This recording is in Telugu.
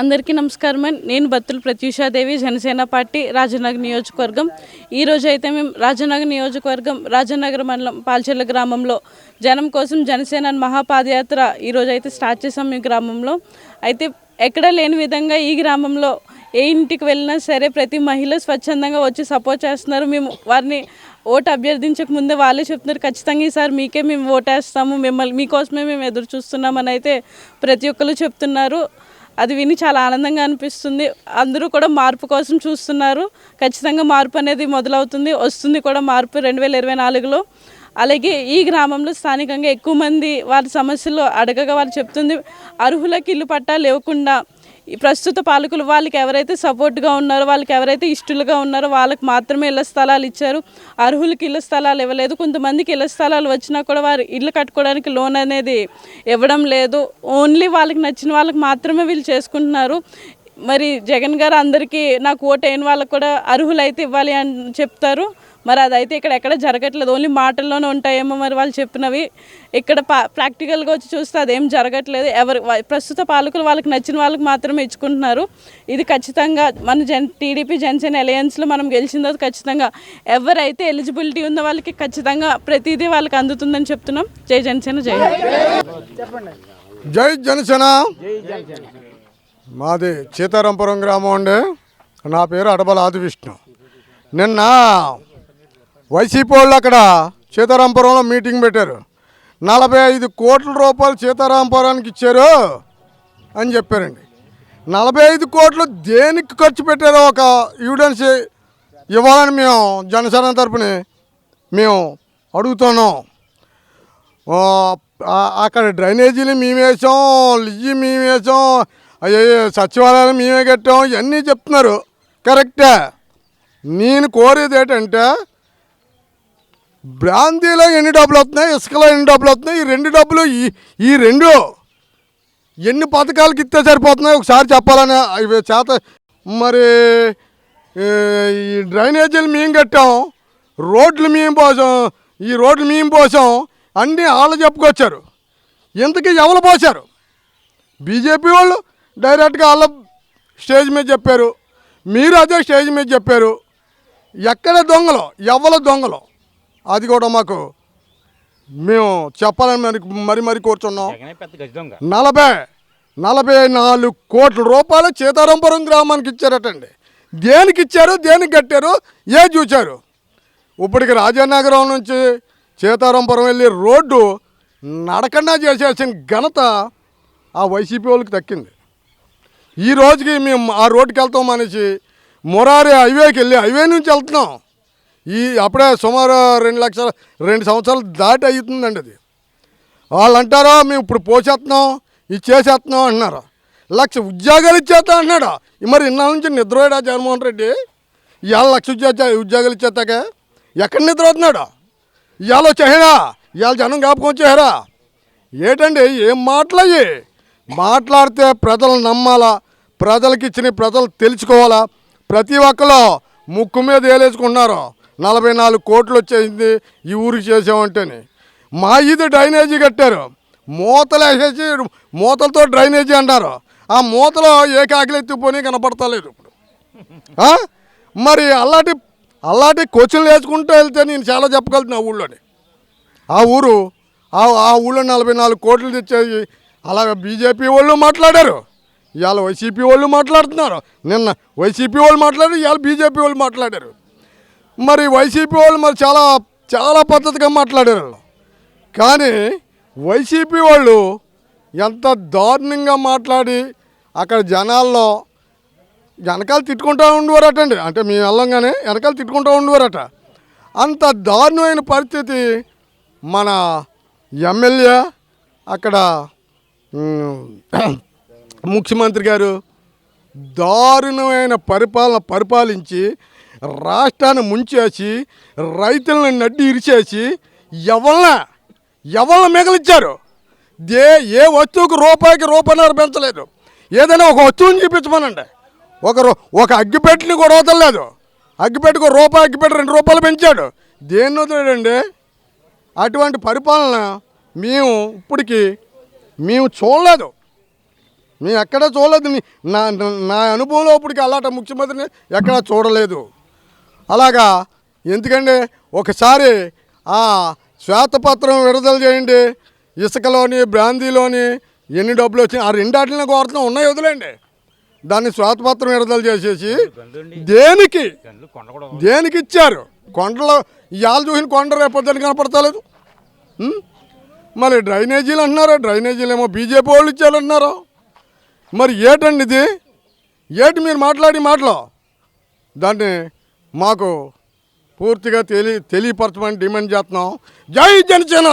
అందరికీ నమస్కారం అండి. నేను బత్తుల ప్రత్యూషాదేవి జనసేన పార్టీ రాజనగర్ నియోజకవర్గం. ఈ అయితే మేము రాజనగర్ నియోజకవర్గం రాజనగర్ మండలం పాల్చెల్ల గ్రామంలో. జనం కోసం జనసేన మహాపాదయాత్ర ఈరోజు అయితే స్టార్ట్ చేసాం ఈ గ్రామంలో. అయితే ఎక్కడ లేని విధంగా ఈ గ్రామంలో ఏ ఇంటికి వెళ్ళినా సరే ప్రతి మహిళ స్వచ్ఛందంగా వచ్చి సపోర్ట్ చేస్తున్నారు. మేము వారిని ఓటు అభ్యర్థించక ముందే వాళ్ళే చెప్తున్నారు. ఖచ్చితంగా ఈసారి మీకే మేము ఓటేస్తాము. మిమ్మల్ని మీకోసమే మేము ఎదురు చూస్తున్నామని అయితే ప్రతి ఒక్కరు చెప్తున్నారు. అది విని చాలా ఆనందంగా అనిపిస్తుంది. అందరూ కూడా మార్పు కోసం చూస్తున్నారు. ఖచ్చితంగా మార్పు అనేది మొదలవుతుంది. వస్తుంది కూడా మార్పు రెండు వేల ఇరవై నాలుగులో. అలాగే ఈ గ్రామంలో స్థానికంగా ఎక్కువ మంది వారి సమస్యలు అడగగా వారు చెప్తుంది. అర్హులకు ఇల్లు పట్టాలు ఇవ్వకుండా ప్రస్తుత పాలకులు వాళ్ళకి ఎవరైతే సపోర్ట్గా ఉన్నారో వాళ్ళకి ఎవరైతే ఇష్టలుగా ఉన్నారో వాళ్ళకి మాత్రమే ఇళ్ళ స్థలాలు ఇచ్చారు. అర్హులకి ఇళ్ళ స్థలాలు ఇవ్వలేదు. కొంతమందికి ఇళ్ళ స్థలాలు వచ్చినా కూడా వారు ఇల్లు కట్టుకోవడానికి లోన్ అనేది ఇవ్వడం లేదు. ఓన్లీ వాళ్ళకి నచ్చిన వాళ్ళకి మాత్రమే వీళ్ళు చేసుకుంటున్నారు. మరి జగన్ గారు అందరికీ నాకు ఓటు అయిన వాళ్ళకి కూడా అర్హులైతే ఇవ్వాలి అని చెప్తారు. మరి అదైతే ఇక్కడ ఎక్కడ జరగట్లేదు. ఓన్లీ మాటల్లోనే ఉంటాయేమో మరి వాళ్ళు చెప్పినవి. ఇక్కడ పా ప్రాక్టికల్గా వచ్చి చూస్తే అదేం జరగట్లేదు. ఎవరు వా- ప్రస్తుత పాలకులు వాళ్ళకి నచ్చిన వాళ్ళకి మాత్రమే ఇచ్చుకుంటున్నారు. ఇది ఖచ్చితంగా మన జన్ టీడీపీ జనసేన అలయన్స్లో మనం గెలిచిన తర్వాత ఖచ్చితంగా ఎవరైతే ఎలిజిబిలిటీ ఉందో వాళ్ళకి ఖచ్చితంగా ప్రతిదీ వాళ్ళకి అందుతుందని చెప్తున్నాం. జై జనసేన జై. జై జనసేన. మాది సీతారాంపురం గ్రామం అండి. నా పేరు అడబల ఆదివిష్ణు. నిన్న వైసీపీ వాళ్ళు అక్కడ సీతారాంపురంలో మీటింగ్ పెట్టారు. నలభై ఐదు కోట్ల రూపాయలు సీతారాంపురానికి ఇచ్చారు అని చెప్పారండి. నలభై ఐదు కోట్లు దేనికి ఖర్చు పెట్టారో ఒక ఎవిడెన్స్ ఇవ్వాలని మేము జనసేన తరపున మేము అడుగుతున్నాం. అక్కడ డ్రైనేజీలు మేమేసాం వేసాం లియ్యి మేము వేసాం అయ్యే సచివాలయాలు మేమే కట్టాం ఇవన్నీ చెప్తున్నారు. కరెక్టే. నేను కోరేది ఏంటంటే బ్రాందీలో ఎన్ని డబ్బులు వస్తున్నాయి ఇసుకలో ఎన్ని డబ్బులు వస్తున్నాయి ఈ రెండు డబ్బులు ఈ ఈ రెండు ఎన్ని పథకాలకి ఇస్తే సరిపోతున్నాయి ఒకసారి చెప్పాలని ఇవి చేత మరి ఈ డ్రైనేజీలు మేము కట్టాం రోడ్లు మేము పోసాం ఈ రోడ్లు మేము పోసాం అన్నీ వాళ్ళు చెప్పుకొచ్చారు. ఇంతకీ ఎవరు పోసారు బీజేపీ వాళ్ళు డైరెక్ట్గా వాళ్ళ స్టేజ్ మీద చెప్పారు. మీరు అదే స్టేజ్ మీద చెప్పారు. ఎక్కడ దొంగలు? ఎవరు దొంగలు? అది కూడా మాకు మేము చెప్పాలని మరి మరి మరి కూర్చున్నాం. నలభై నలభై నాలుగు కోట్ల రూపాయలు సీతారాంపురం గ్రామానికి ఇచ్చారటండి. దేనికి ఇచ్చారు? దేనికి కట్టారు? ఏ చూచారు ఇప్పటికి రాజానగరం నుంచి సీతారాంపురం వెళ్ళే రోడ్డు నడకుండా చేసేసిన ఘనత ఆ వైసీపీ వాళ్ళకి దక్కింది. ఈ రోజుకి మేము ఆ రోడ్డుకి వెళ్తాం మనిషి మొరారి హైవేకి వెళ్ళి హైవే నుంచి వెళ్తున్నాం. ఈ అప్పుడే సుమారు రెండు లక్షల రెండు సంవత్సరాలు దాటి అవుతుందండి అది. వాళ్ళు అంటారా మేము ఇప్పుడు పోసేస్తున్నాం ఇది చేసేస్తున్నాం అంటున్నారు. లక్ష ఉద్యోగాలు ఇచ్చేస్తా అంటున్నాడు. మరి ఇన్నాళ్ళ నుంచి నిద్రపోయాడా జగన్మోహన్ రెడ్డి? ఇవాళ లక్ష ఉద్యోగ ఉద్యోగాలు ఇచ్చేస్తాక? ఎక్కడ నిద్ర అవుతున్నాడు ఇవాళ వచ్చేహరా ఇవాళ జనం జ్ఞాపకం ఏటండి? ఏం మాట్లాయి మాట్లాడితే ప్రజలు నమ్మాలా? ప్రజలకి ఇచ్చిన ప్రజలు తెలుసుకోవాలా? ప్రతి ఒక్కరు ముక్కు మీద వేలేసుకుంటున్నారు నలభై నాలుగు కోట్లు వచ్చేసింది ఈ ఊరికి చేసామంటేని. మా ఇది డ్రైనేజీ కట్టారు. మూతలు వేసేసి మూతలతో డ్రైనేజీ అంటారు ఆ మూతలో ఏ కాకిలెత్తిపోని కనపడతలేదు ఇప్పుడు. మరి అలాంటి అలాంటి కోచ్లు వేసుకుంటూ వెళ్తే నేను చాలా చెప్పగలుగుతున్నా ఆ ఊళ్ళోని. ఆ ఊరు ఆ ఆ ఊళ్ళో నలభై నాలుగు కోట్లు తెచ్చేది అలాగే బీజేపీ వాళ్ళు మాట్లాడారు. ఇవాళ వైసీపీ వాళ్ళు మాట్లాడుతున్నారు. నిన్న వైసీపీ వాళ్ళు మాట్లాడారు ఇవాళ బీజేపీ వాళ్ళు మాట్లాడారు. మరి వైసీపీ వాళ్ళు మరి చాలా చాలా పద్ధతిగా మాట్లాడారు. వాళ్ళు. కానీ వైసీపీ వాళ్ళు ఎంత దారుణంగా మాట్లాడి అక్కడ జనాల్లో వెనకాల తిట్టుకుంటూ ఉండేవారటండి అంటే మేము వెళ్ళంగానే వెనకాల తిట్టుకుంటూ ఉండేవారట. అంత దారుణమైన పరిస్థితి మన ఎమ్మెల్యే అక్కడ ముఖ్యమంత్రి గారు దారుణమైన పరిపాలన పరిపాలించి రాష్ట్రాన్ని ముంచేసి రైతులను నడ్డి ఇరిచేసి ఎవరిన ఎవరిని మిగిలిచ్చారు? దే ఏ వస్తువుకు రూపాయికి రూపాయన్నర పెంచలేదు. ఏదైనా ఒక వస్తువుని చూపించమనండి. ఒకరు ఒక అగ్గిపెట్టిని కూడా వదలలేదు. అగ్గిపెట్టుకు రూపాయి అగ్గిపెట్టి రెండు రూపాయలు పెంచాడు. దేన్ని వదిలేడండి? అటువంటి పరిపాలన మేము ఇప్పటికి మేము చూడలేదు. మేము ఎక్కడా చూడలేదు. నా నా- అనుభవంలో ఇప్పటికి అలాంటి ముఖ్యమంత్రిని ఎక్కడా చూడలేదు. అలాగా ఎందుకంటే ఒకసారి ఆ శ్వేతపత్రం విడుదల చేయండి. ఇసుకలోని బ్రాందీలోని ఎన్ని డబ్బులు వచ్చినాయి ఆ రెండాటిని కోరుతున్నాం ఉన్నాయి వదిలేండి దాన్ని శ్వేతపత్రం విడుదల చేసేసి దేనికి? దేనికి ఇచ్చారు? కొండలో ఇవాళ చూసిన కొండ రేపొద్దని కనపడతలేదు? మరి డ్రైనేజీలు అంటున్నారు? డ్రైనేజీలు ఏమో బీజేపీ వాళ్ళు ఇచ్చారంటున్నారు మరి ఏటండి ఇది? ఏటి మీరు మాట్లాడి మాటలు? దాన్ని మాకు పూర్తిగా తెలియ తెలియపరచమని డిమాండ్ చేస్తున్నాం. జై జనసేన!